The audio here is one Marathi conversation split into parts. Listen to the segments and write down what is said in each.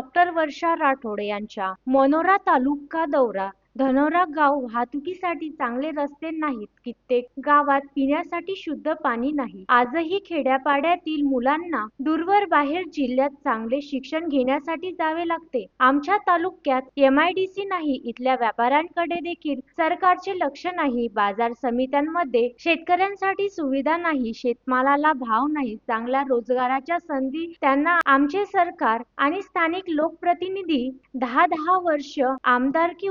डॉक्टर वर्षा राठोड यांच्या मनोरा तालुका दौरा धनोरा गाव वाहतुकीसाठी चांगले रस्ते नाहीत. कित्येक गावात पिण्यासाठी शुद्ध पाणी नाही. आजही खेड्यापाड्यातील मुलांना दूरवर बाहेर जिल्ह्यात चांगले शिक्षण घेण्यासाठी जावे लागते. आमच्या तालुक्यात एमआयडीसी नाही इथल्या व्यापाऱ्यांकडे देखील सरकारचे लक्ष नाही. बाजार समित्यांमध्ये शेतकऱ्यांसाठी सुविधा नाही शेतमालाला भाव नाही. चांगल्या रोजगाराच्या संधी त्यांना आमचे सरकार आणि स्थानिक लोकप्रतिनिधी दहा दहा वर्ष आमदारकी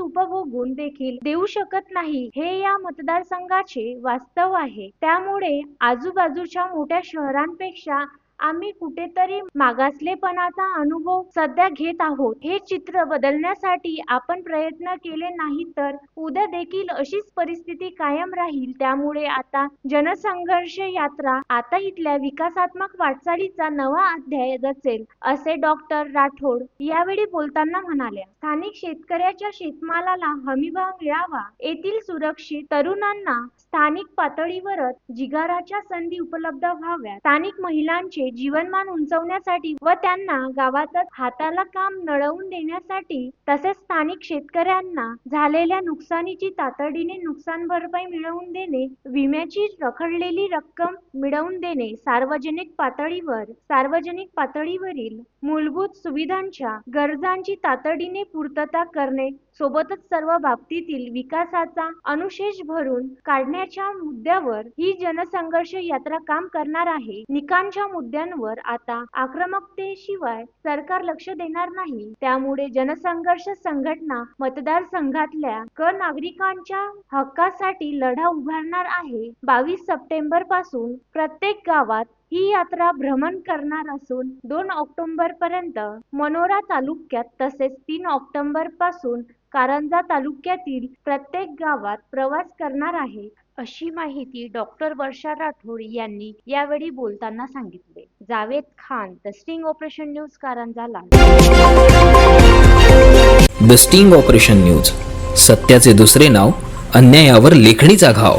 उपभोगून देखील देऊ शकत नाही. हे या मतदारसंघाचे वास्तव आहे. त्यामुळे आजूबाजूच्या मोठ्या शहरांपेक्षा आम्ही कुठेतरी मागासलेपणाचा अनुभव सध्या घेत आहोत. हे चित्र बदलण्यासाठी आपण प्रयत्न केले नाही तर उद्या देखील अशीच परिस्थिती कायम राहील. त्यामुळे आता जनसंघर्ष यात्रा आता इथल्या विकासात्मक वाटचालीचा नवा अध्याय रचेल असे डॉक्टर राठोड यावेळी बोलताना म्हणाल्या. स्थानिक शेतकऱ्याच्या शेतमालाला हमीभाव मिळावा. येथील सुरक्षित तरुणांना स्थानिक पातळीवरच जिगाराच्या संधी उपलब्ध व्हाव्या स्थानिक महिलांचे जीवनमान उंचवण्यासाठी व त्यांना गावातच हाताला काम नळवून देण्यासाठी तसेच स्थानिक शेतकऱ्यांना झालेल्या नुकसानीची तातडीने नुकसान भरपाई मिळवून देणे विम्याची रखडलेली रक्कम मिळवून देणे सार्वजनिक पातळीवर सार्वजनिक पातळीवरील मूलभूत सुविधांच्या गरजांची तातडीने पूर्तता करणे सोबतच सर्व बाबतीतील विकासाचा अनुशेष भरून काढण्याच्या मुद्द्यावर ही जनसंघर्ष यात्रा काम करणार आहे. निकांच्या मुद्द्यांवर आता आक्रमकतेशिवाय सरकार लक्ष देणार नाही. त्यामुळे जनसंघर्ष संघटना मतदारसंघातल्या क नागरिकांच्या हक्कासाठी लढा उभारणार आहे. बावीस सप्टेंबरपासून प्रत्येक गावात ही यात्रा भ्रमण करणार असून दोन ऑक्टोबर पर्यंत मनोरा तालुक्यात तसेच तीन ऑक्टोबरपासून कारंजा तालुक्यातील प्रत्येक गावात प्रवास करणार आहे अशी माहिती डॉक्टर वर्षा राठोड यांनी यावेळी बोलताना सांगितले. Javed Khan the sting operation news कारंजाला the sting operation news सत्याचे दुसरे नाव अन्यायावर लेखणीचा घाव.